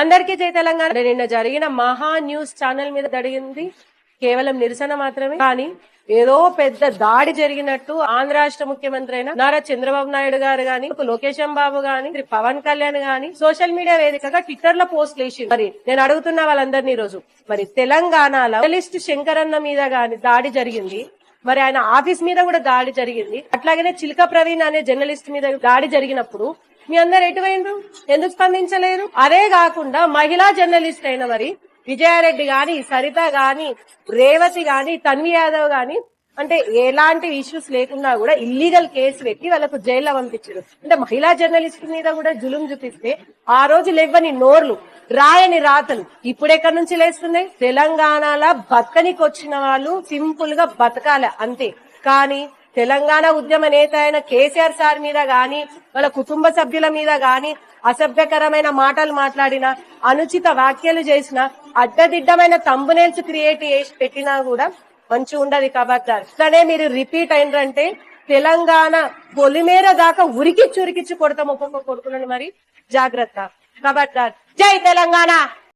అందరికీ జై తెలంగాణ. నిన్న జరిగిన మహా న్యూస్ ఛానల్ మీద జరిగింది. కేవలం నిరసన మాత్రమే. కానీ ఏదో పెద్ద దాడి జరిగినట్టు ఆంధ్ర రాష్ట్ర ముఖ్యమంత్రి అయిన నారా చంద్రబాబు నాయుడు గారు గాని లోకేశం బాబు గాని పవన్ కళ్యాణ్ గాని సోషల్ మీడియా వేదికగా ట్విట్టర్లో పోస్ట్ వేసి మరి నేను అడుగుతున్న వాళ్ళందరినీ ఈ రోజు మరి తెలంగాణలో జర్నలిస్ట్ శంకరన్న మీద గాని దాడి జరిగింది. మరి ఆయన ఆఫీస్ మీద కూడా దాడి జరిగింది. అట్లాగనే చిలక ప్రవీణ్ అనే జర్నలిస్ట్ మీద దాడి జరిగినప్పుడు మీ అందరు ఎటువైండ్రు? ఎందుకు స్పందించలేరు? అదే కాకుండా మహిళా జర్నలిస్ట్ అయిన మరి విజయారెడ్డి గాని సరిత గాని రేవతి గాని తన్వి యాదవ్ గాని అంటే ఎలాంటి ఇష్యూస్ లేకుండా కూడా ఇల్లీగల్ కేసు పెట్టి వాళ్ళకు జైల్లో పంపించారు. అంటే మహిళా జర్నలిస్ట్ మీద కూడా జులుం చూపిస్తే ఆ రోజు లేవని నోర్లు రాయని రాతలు. ఇప్పుడు ఎక్కడి నుంచి లేస్తున్నాయి? తెలంగాణలో బతకనికి వచ్చిన వాళ్ళు సింపుల్గా బతకాలి అంతే. కానీ తెలంగాణ ఉద్యమ నేత అయిన కేసీఆర్ సార్ మీద గాని వాళ్ళ కుటుంబ సభ్యుల మీద గాని అసభ్యకరమైన మాటలు మాట్లాడిన అనుచిత వ్యాఖ్యలు చేసిన అడ్డదిడ్డమైన తంబునేల్స్ క్రియేట్ చేసి పెట్టినా కూడా మంచి ఉండదు కాబట్టి ఇట్లనే మీరు రిపీట్ అయినరంటే తెలంగాణ పొలిమేర దాకా ఉరికిచ్చి ఉరికిచ్చి కొడతాం ఒక్కొక్క కొడుకులను మరి. జాగ్రత్త. కాబట్టి జై తెలంగాణ!